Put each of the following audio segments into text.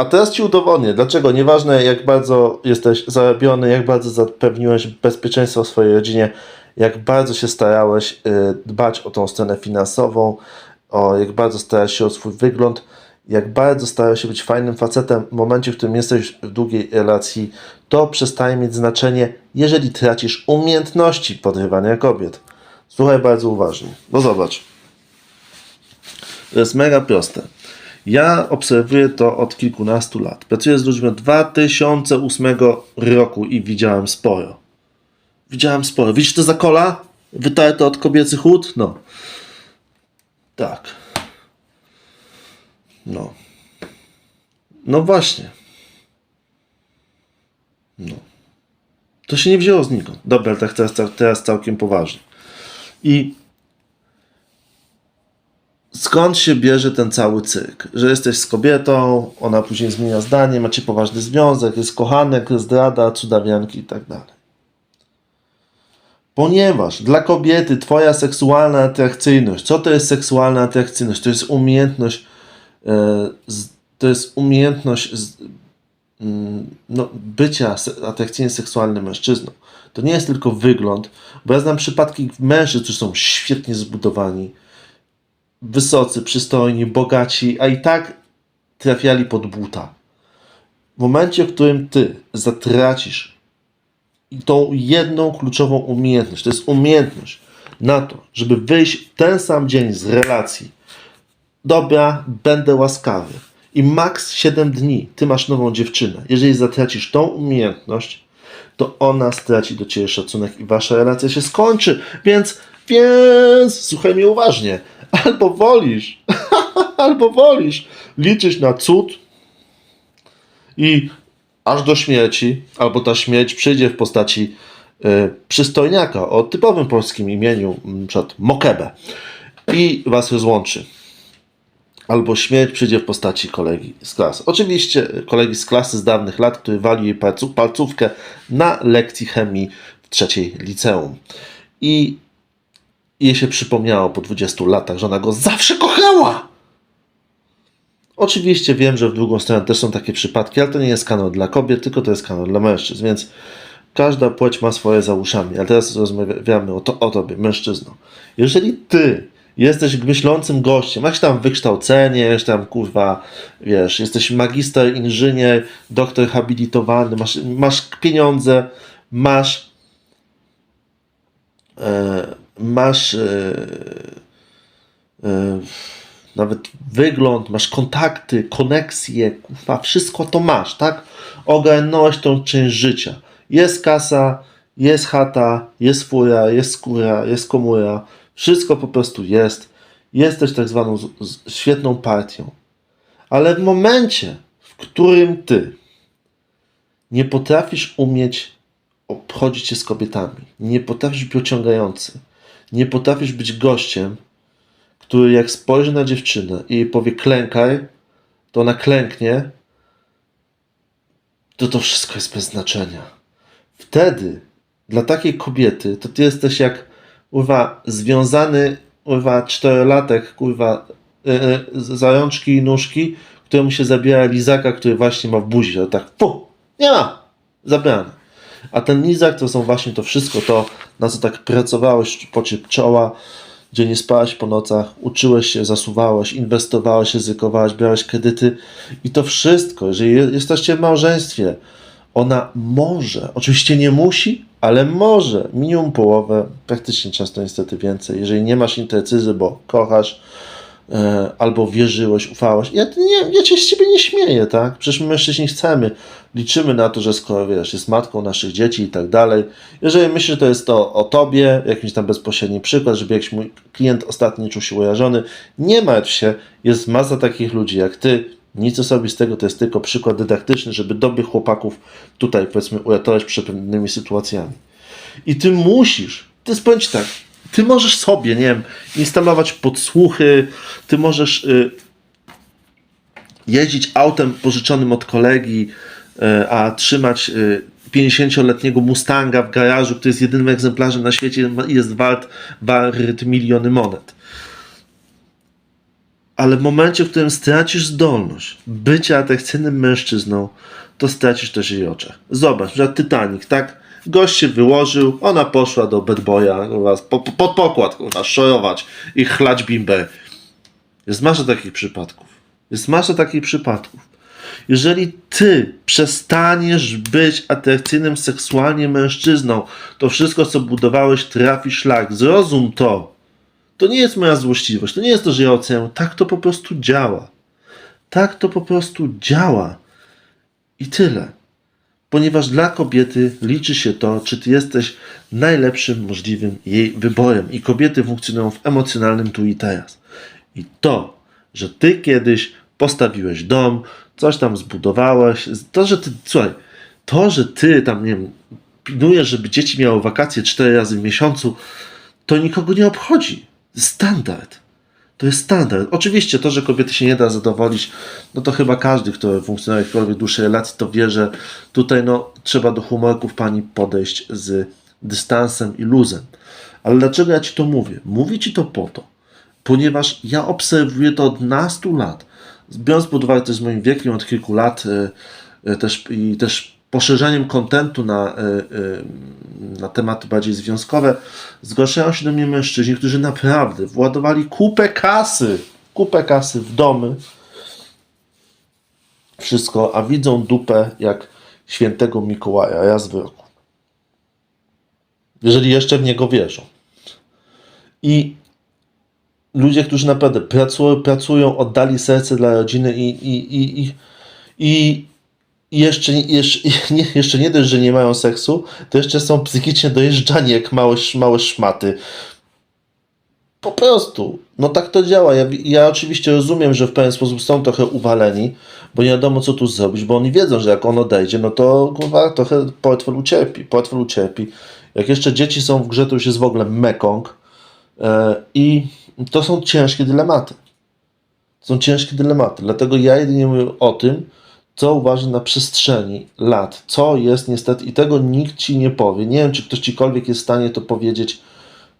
A teraz ci udowodnię, dlaczego nieważne jak bardzo jesteś zarobiony, jak bardzo zapewniłeś bezpieczeństwo swojej rodzinie, jak bardzo się starałeś y, dbać o tą stronę finansową, o jak bardzo starałeś się o swój wygląd, jak bardzo starałeś się być fajnym facetem w momencie, w którym jesteś w długiej relacji, to przestaje mieć znaczenie, jeżeli tracisz umiejętności podrywania kobiet. Słuchaj bardzo uważnie, bo zobacz. To jest mega proste. Ja obserwuję to od kilkunastu lat. Pracuję z ludźmi od 2008 roku i widziałem sporo. Widziałem sporo. Widzisz to za kola? Wytarte od kobiecych hut? No. Tak. No. No właśnie. No. To się nie wzięło znikąd. Dobra, tak teraz, teraz całkiem poważnie. I skąd się bierze ten cały cyrk? Że jesteś z kobietą, ona później zmienia zdanie, macie poważny związek, jest kochanek, zdrada, cudawianki i tak dalej. Ponieważ dla kobiety twoja seksualna atrakcyjność, co to jest seksualna atrakcyjność? To jest umiejętność, e, to jest umiejętność mm, no, bycia atrakcyjnie seksualnym mężczyzną. To nie jest tylko wygląd, bo ja znam przypadki mężczyzn, którzy są świetnie zbudowani, wysocy, przystojni, bogaci, a i tak trafiali pod buta. W momencie, w którym ty zatracisz tą jedną kluczową umiejętność, to jest umiejętność na to, żeby wyjść ten sam dzień z relacji. Dobra, będę łaskawy. I maks 7 dni ty masz nową dziewczynę. Jeżeli zatracisz tą umiejętność, to ona straci do ciebie szacunek i wasza relacja się skończy. Więc, więc, słuchaj mnie uważnie. Albo wolisz, albo wolisz liczyć na cud i aż do śmierci, albo ta śmierć przyjdzie w postaci y, przystojniaka o typowym polskim imieniu, m, przed Mokebe i was rozłączy. Albo śmierć przyjdzie w postaci kolegi z klasy. Oczywiście y, kolegi z klasy z dawnych lat, który walił jej palcówkę na lekcji chemii w trzeciej liceum. I jej się przypomniało po 20 latach, że ona go zawsze kochała. Oczywiście wiem, że w drugą stronę też są takie przypadki, ale to nie jest kanał dla kobiet, tylko to jest kanał dla mężczyzn, więc każda płeć ma swoje za uszami. Ale teraz rozmawiamy o, to, o tobie, mężczyzno. Jeżeli ty jesteś myślącym gościem, masz tam wykształcenie, masz tam kurwa, wiesz, jesteś magister, inżynier, doktor habilitowany, masz, masz pieniądze, masz e, masz e, e, nawet wygląd, masz kontakty, koneksje, kurwa, wszystko to masz, tak? Ogarnąłeś tą część życia. Jest kasa, jest chata, jest fura, jest skóra, jest komura, wszystko po prostu jest. Jesteś tak zwaną świetną partią. Ale w momencie, w którym ty nie potrafisz umieć obchodzić się z kobietami, nie potrafisz być pociągający, nie potrafisz być gościem, który jak spojrzy na dziewczynę i jej powie klękaj, to ona klęknie, to to wszystko jest bez znaczenia. Wtedy dla takiej kobiety to ty jesteś jak kurwa, związany kurwa, czterolatek kurwa, yy, yy, za rączki i nóżki, któremu się zabiera lizaka, który właśnie ma w buzi. To tak, fu, nie ma, zabrane. A ten lizak to są właśnie to wszystko to, na co tak pracowałeś pocie czoła, gdzie nie spałeś po nocach, uczyłeś się, zasuwałeś, inwestowałeś, ryzykowałeś, brałeś kredyty i to wszystko, jeżeli je- jesteście w małżeństwie, ona może, oczywiście nie musi, ale może. Minimum połowę, praktycznie często niestety więcej, jeżeli nie masz intercyzy, bo kochasz, albo wierzyłeś, ufałeś. Ja, nie, ja cię z ciebie nie śmieję, tak? Przecież my mężczyźni chcemy, liczymy na to, że skoro wiesz, jest matką naszych dzieci i tak dalej. Jeżeli myślisz, że to jest to o tobie, jakiś tam bezpośredni przykład, żeby jakiś mój klient ostatni czuł się urażony, nie martw się, jest masa takich ludzi jak ty. Nic osobistego, to jest tylko przykład dydaktyczny, żeby dobrych chłopaków tutaj, powiedzmy, uratować przed pewnymi sytuacjami. I ty musisz, powiem ci tak, ty możesz sobie, nie wiem, instalować podsłuchy, ty możesz y, jeździć autem pożyczonym od kolegi, y, a trzymać y, 50-letniego Mustanga w garażu, który jest jedynym egzemplarzem na świecie i jest wart, wart miliony monet. ale w momencie, w którym stracisz zdolność bycia atrakcyjnym mężczyzną, to stracisz też jej oczach. Zobacz, przykład Titanic, tak? Gość się wyłożył, ona poszła do bad boya, kurwa, po, po, pod pokład, kurwa, szorować i chlać bimbę. Jest masa takich przypadków. Jest masa takich przypadków. Jeżeli ty przestaniesz być atrakcyjnym seksualnie mężczyzną, to wszystko, co budowałeś, trafi szlak. Zrozum to. To nie jest moja złośliwość. To nie jest to, że ja oceniam. Tak to po prostu działa. Tak to po prostu działa. I tyle. Ponieważ dla kobiety liczy się to, czy ty jesteś najlepszym możliwym jej wyborem. I kobiety funkcjonują w emocjonalnym tu i teraz. I to, że ty kiedyś postawiłeś dom, coś tam zbudowałeś, to, że ty, słuchaj, to, że ty tam, nie wiem, pilnujesz, żeby dzieci miały wakacje cztery razy w miesiącu, to nikogo nie obchodzi. Standard. To jest standard. Oczywiście to, że kobiety się nie da zadowolić, no to chyba każdy, kto funkcjonuje w jakiejkolwiek dłuższej relacji, to wie, że tutaj no, trzeba do humorków pani podejść z dystansem i luzem. Ale dlaczego ja ci to mówię? Mówię ci to po to, ponieważ ja obserwuję to od nastu lat. Biorąc pod uwagę to z moim wiekiem od kilku lat y, y, też, i też poszerzeniem kontentu na, y, y, na tematy bardziej związkowe, zgłaszają się do mnie mężczyźni, którzy naprawdę władowali kupę kasy, kupę kasy w domy, wszystko, a widzą dupę jak świętego Mikołaja, raz w roku. Jeżeli jeszcze w niego wierzą. I ludzie, którzy naprawdę pracują, pracują oddali serce dla rodziny i, i, i, i, i jeszcze, jeszcze, nie, jeszcze nie dość, że nie mają seksu, to jeszcze są psychicznie dojeżdżani jak małe, małe szmaty. Po prostu. No tak to działa. Ja, ja oczywiście rozumiem, że w pewien sposób są trochę uwaleni, bo nie wiadomo co tu zrobić, bo oni wiedzą, że jak on odejdzie, no to kurwa, trochę portfel ucierpi. Portfel ucierpi. Jak jeszcze dzieci są w grze, to już jest w ogóle mekong. E, I to są ciężkie dylematy. To są ciężkie dylematy. Dlatego ja jedynie mówię o tym, co uważam na przestrzeni lat. Co jest niestety, i tego nikt ci nie powie. Nie wiem, czy ktoś cikolwiek jest w stanie to powiedzieć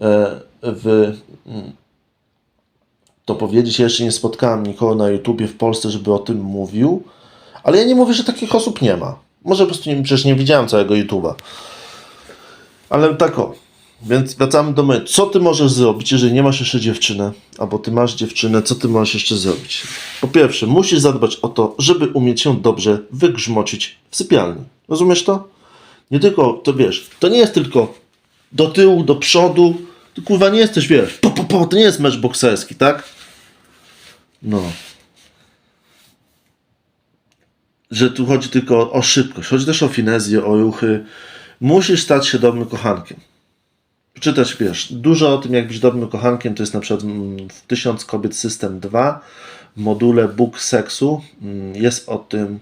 e, w. mm, To powiedzieć. Ja jeszcze nie spotkałem nikogo na YouTubie w Polsce, żeby o tym mówił. Ale ja nie mówię, że takich osób nie ma. Może po prostu nie, przecież nie widziałem całego YouTuba. Ale tak o. Więc wracamy do my. Co ty możesz zrobić, jeżeli nie masz jeszcze dziewczyny, albo ty masz dziewczynę, co ty możesz jeszcze zrobić? Po pierwsze, musisz zadbać o to, żeby umieć ją dobrze wygrzmocić w sypialni. Rozumiesz to? Nie tylko, to wiesz, to nie jest tylko do tyłu, do przodu. Ty kurwa nie jesteś, wiesz, po, po, po, to nie jest mecz bokserski, tak? No. Że tu chodzi tylko o szybkość, chodzi też o finezję, o ruchy. Musisz stać się dobrym kochankiem czytać, wiesz, dużo o tym, jak być dobrym kochankiem, to jest na przykład mm, w 1000 kobiet System 2 w module Bóg seksu mm, jest o tym,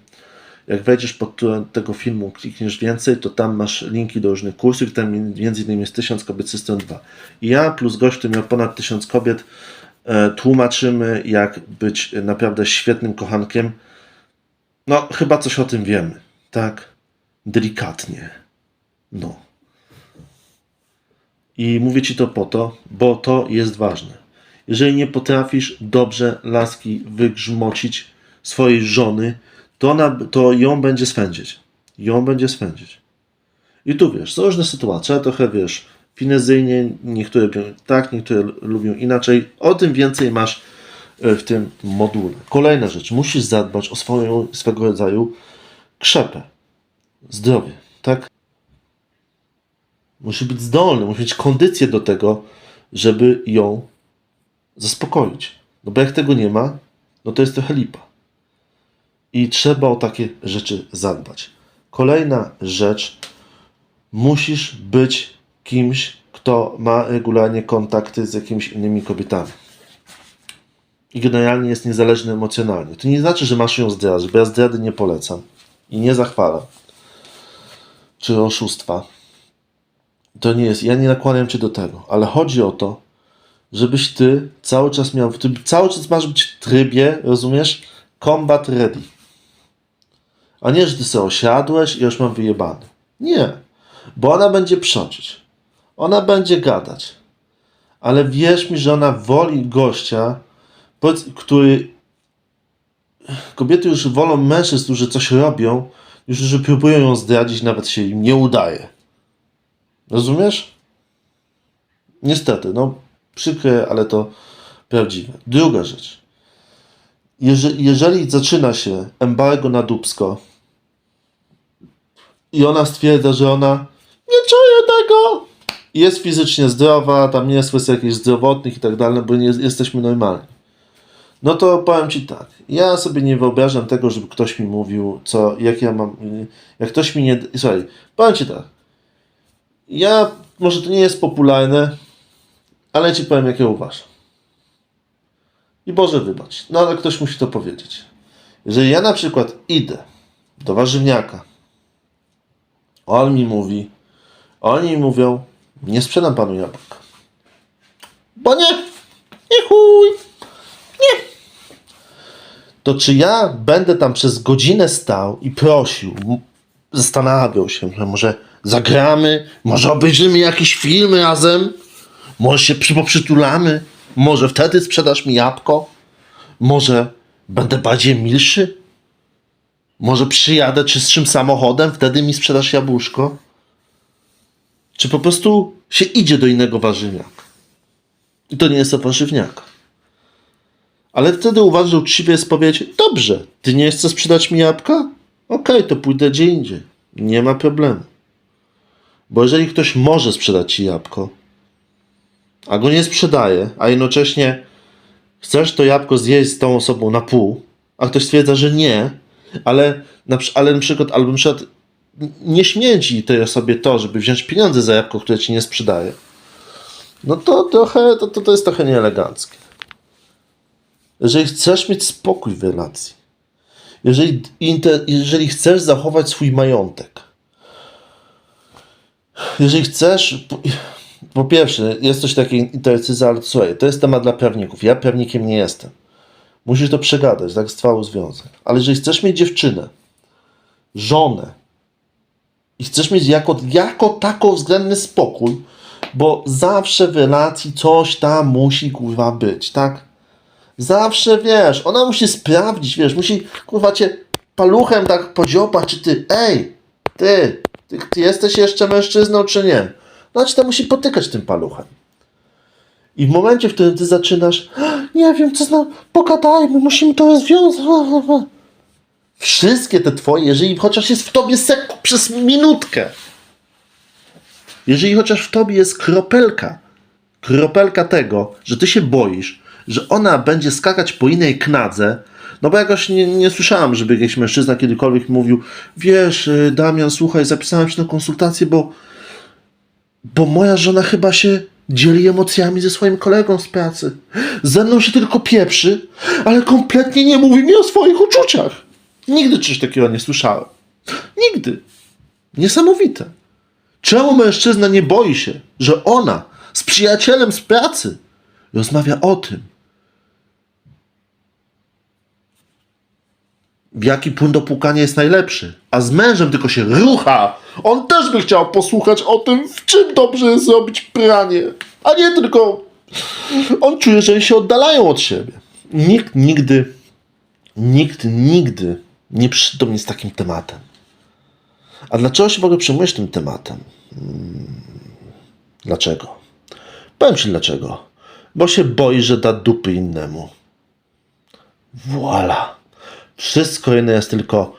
jak wejdziesz pod tego filmu, klikniesz więcej, to tam masz linki do różnych kursów, tam między innymi jest 1000 kobiet System 2. I ja plus gość, który miał ponad 1000 kobiet, e, tłumaczymy, jak być naprawdę świetnym kochankiem. No, chyba coś o tym wiemy, tak? Delikatnie. No. I mówię ci to po to, bo to jest ważne. Jeżeli nie potrafisz dobrze laski wygrzmocić swojej żony, to, ona, to ją będzie swędzić. Ją będzie swędzić. I tu wiesz, są różne sytuacje, trochę wiesz, finezyjnie, niektóre lubią tak, niektóre lubią inaczej. O tym więcej masz e, w tym module. Kolejna rzecz, musisz zadbać o swoją, swego rodzaju krzepę, zdrowie, tak? Musi być zdolny, musi mieć kondycję do tego, żeby ją zaspokoić. No bo jak tego nie ma, no to jest trochę lipa. I trzeba o takie rzeczy zadbać. Kolejna rzecz, musisz być kimś, kto ma regularnie kontakty z jakimiś innymi kobietami. I generalnie jest niezależny emocjonalnie. To nie znaczy, że masz ją zdradzać, bo ja zdrady nie polecam i nie zachwalam. Czy oszustwa to nie jest, ja nie nakłaniam cię do tego, ale chodzi o to, żebyś ty cały czas miał, cały czas masz być w trybie, rozumiesz, combat ready. A nie, że ty sobie osiadłeś i już mam wyjebany. Nie, bo ona będzie przodzić. Ona będzie gadać. Ale wierz mi, że ona woli gościa który kobiety już wolą mężczyzn, którzy coś robią, już że próbują ją zdradzić, nawet się im nie udaje. Rozumiesz? Niestety, no przykre, ale to prawdziwe. Druga rzecz. Jeżeli, jeżeli zaczyna się embargo na Dubsko i ona stwierdza, że ona nie czuje tego, jest fizycznie zdrowa, tam nie jest kwestia jakichś zdrowotnych i tak dalej, bo nie jesteśmy normalni. No to powiem Ci tak, ja sobie nie wyobrażam tego, żeby ktoś mi mówił, co, jak ja mam, jak ktoś mi nie, słuchaj, powiem Ci tak, ja, może to nie jest popularne, ale Ci powiem, jak ja uważam. I Boże wybacz, no ale ktoś musi to powiedzieć. Jeżeli ja na przykład idę do warzywniaka, on mi mówi, oni mówią, nie sprzedam panu jabłka. Bo nie, nie chuj, nie. To czy ja będę tam przez godzinę stał i prosił, zastanawiał się, że może zagramy, może obejrzymy jakieś filmy razem, może się przy- poprzytulamy, może wtedy sprzedasz mi jabłko, może będę bardziej milszy, może przyjadę czystszym samochodem, wtedy mi sprzedasz jabłuszko. Czy po prostu się idzie do innego warzywniaka? I to nie jest to warzywniak. Ale wtedy uważam, że uczciwie jest powiedzieć, dobrze, ty nie chcesz sprzedać mi jabłka? Okej, to pójdę gdzie indziej. Nie ma problemu. Bo jeżeli ktoś może sprzedać ci jabłko, a go nie sprzedaje, a jednocześnie chcesz to jabłko zjeść z tą osobą na pół, a ktoś stwierdza, że nie, ale na, ale na przykład, albo na przykład nie śmieci tej osobie to, żeby wziąć pieniądze za jabłko, które ci nie sprzedaje, no to trochę, to, to, to jest trochę nieeleganckie. Jeżeli chcesz mieć spokój w relacji, jeżeli, jeżeli chcesz zachować swój majątek, jeżeli chcesz, po, pierwsze, jest coś takiego intercyza, ale słuchaj, to jest temat dla prawników. Ja prawnikiem nie jestem. Musisz to przegadać, tak trwały związek. Ale jeżeli chcesz mieć dziewczynę, żonę i chcesz mieć jako, jako taką względny spokój, bo zawsze w relacji coś tam musi kurwa być, tak? Zawsze wiesz, ona musi sprawdzić, wiesz, musi kurwa cię paluchem tak podziopać, czy ty, ej, ty, ty, ty jesteś jeszcze mężczyzną, czy nie? Znaczy, to musi potykać tym paluchem. I w momencie, w którym ty zaczynasz, nie wiem, co znam, pogadajmy, musimy to rozwiązać. Wszystkie te twoje, jeżeli chociaż jest w tobie sek przez minutkę, jeżeli chociaż w tobie jest kropelka, kropelka tego, że ty się boisz, że ona będzie skakać po innej knadze, no bo jakoś nie, nie słyszałem, żeby jakiś mężczyzna kiedykolwiek mówił, wiesz, y, Damian, słuchaj, zapisałem się na konsultację, bo bo moja żona chyba się dzieli emocjami ze swoim kolegą z pracy. Ze mną się tylko pieprzy, ale kompletnie nie mówi mi o swoich uczuciach. Nigdy czegoś takiego nie słyszałem. Nigdy. Niesamowite. Czemu mężczyzna nie boi się, że ona z przyjacielem z pracy rozmawia o tym, jaki płyn do płukania jest najlepszy, a z mężem tylko się rucha. On też by chciał posłuchać o tym, w czym dobrze jest zrobić pranie, a nie tylko. On czuje, że się oddalają od siebie. Nikt nigdy, nikt nigdy nie przyszedł do mnie z takim tematem. A dlaczego się w ogóle przejmujesz tym tematem? Hmm, Dlaczego? Powiem ci dlaczego. Bo się boi, że da dupy innemu. Voila. Wszystko inne jest tylko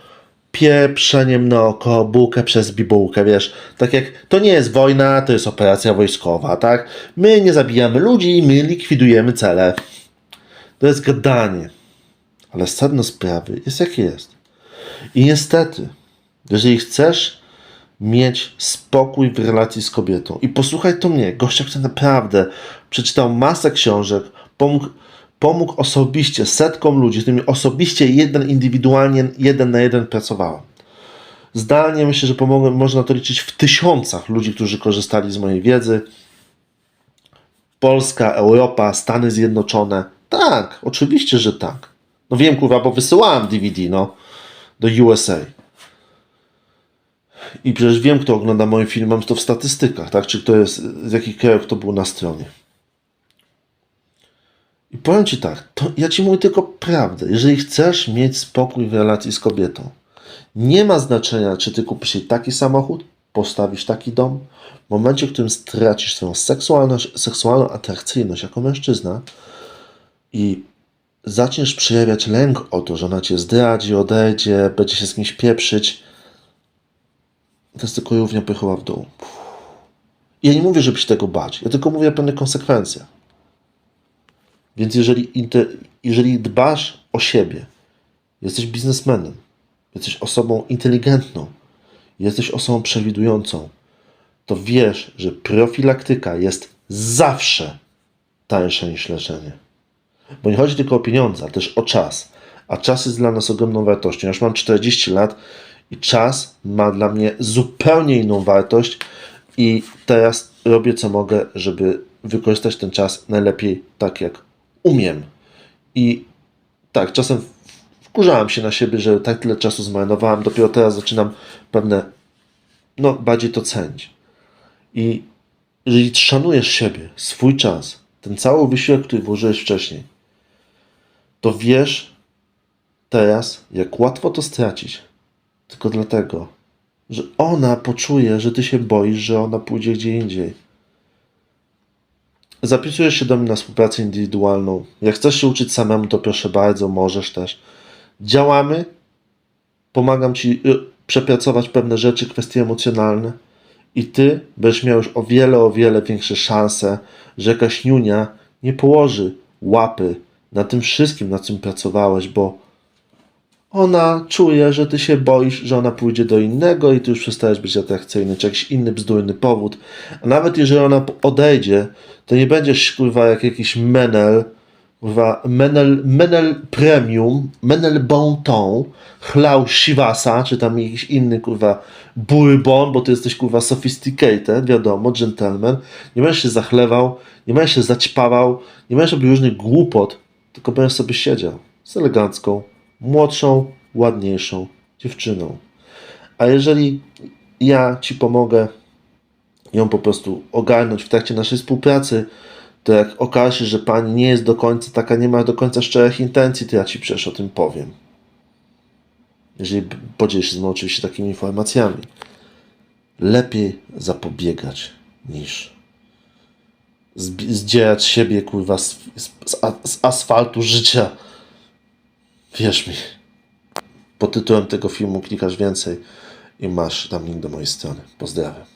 pieprzeniem na bułkę przez bibułkę, wiesz. Tak jak to nie jest wojna, to jest operacja wojskowa, tak? My nie zabijamy ludzi, my likwidujemy cele. To jest gadanie. Ale sedno sprawy jest jakie jest. I niestety, jeżeli chcesz mieć spokój w relacji z kobietą i posłuchaj to mnie, gościa, który naprawdę przeczytał masę książek, pomógł, pomógł osobiście setkom ludzi, z którymi osobiście jeden indywidualnie, jeden na jeden pracowałem. Zdalnie myślę, że pomogłem, można to liczyć w tysiącach ludzi, którzy korzystali z mojej wiedzy. Polska, Europa, Stany Zjednoczone. Tak, oczywiście, że tak. No wiem, kurwa, bo wysyłałem DVD, no, do USA. I przecież wiem, kto ogląda moje filmy, mam to w statystykach, tak? Czy kto jest, z jakich krajów to był na stronie. I powiem Ci tak, to ja Ci mówię tylko prawdę. Jeżeli chcesz mieć spokój w relacji z kobietą, nie ma znaczenia, czy Ty kupisz jej taki samochód, postawisz taki dom. W momencie, w którym stracisz swoją seksualność, seksualną atrakcyjność jako mężczyzna i zaczniesz przejawiać lęk o to, że ona Cię zdradzi, odejdzie, będzie się z kimś pieprzyć, to jest tylko równia pychowa w dół. Ja nie mówię, żeby się tego bać. Ja tylko mówię o pewnych konsekwencjach. Więc jeżeli, jeżeli dbasz o siebie, jesteś biznesmenem, jesteś osobą inteligentną, jesteś osobą przewidującą, to wiesz, że profilaktyka jest zawsze tańsza niż leczenie. Bo nie chodzi tylko o pieniądze, ale też o czas. A czas jest dla nas ogromną wartością. Ja już mam 40 lat i czas ma dla mnie zupełnie inną wartość i teraz robię co mogę, żeby wykorzystać ten czas najlepiej tak jak umiem. I tak, czasem wkurzałem się na siebie, że tak tyle czasu zmarnowałem. Dopiero teraz zaczynam pewne, no bardziej to cenić. I jeżeli szanujesz siebie, swój czas, ten cały wysiłek, który włożyłeś wcześniej, to wiesz teraz, jak łatwo to stracić. Tylko dlatego, że ona poczuje, że ty się boisz, że ona pójdzie gdzie indziej. Zapisujesz się do mnie na współpracę indywidualną. Jak chcesz się uczyć samemu, to proszę bardzo, możesz też. Działamy. Pomagam ci y, przepracować pewne rzeczy, kwestie emocjonalne. I ty będziesz miał już o wiele, o wiele większe szanse, że jakaś niunia nie położy łapy na tym wszystkim, na czym pracowałeś, bo ona czuje, że ty się boisz, że ona pójdzie do innego i ty już przestajesz być atrakcyjny, czy jakiś inny bzdurny powód. A nawet jeżeli ona odejdzie, to nie będziesz kurwa jak jakiś menel, kurwa menel, menel premium, menel bon ton, chlał Shivasa, czy tam jakiś inny kurwa bourbon, bo ty jesteś kurwa sophisticated, wiadomo, gentleman. Nie będziesz się zachlewał, nie będziesz się zaćpawał, nie będziesz robił różnych głupot, tylko będziesz sobie siedział z elegancką, młodszą, ładniejszą dziewczyną. A jeżeli ja ci pomogę ją po prostu ogarnąć w trakcie naszej współpracy, to jak okaże się, że pani nie jest do końca taka, nie ma do końca szczerych intencji, to ja ci przecież o tym powiem. Jeżeli podzielisz się ze mną oczywiście takimi informacjami. Lepiej zapobiegać niż zdzierać siebie, kurwa, z, z, z, z asfaltu życia. Wierz mi. Pod tytułem tego filmu klikasz więcej i masz tam link do mojej strony. Pozdrawiam.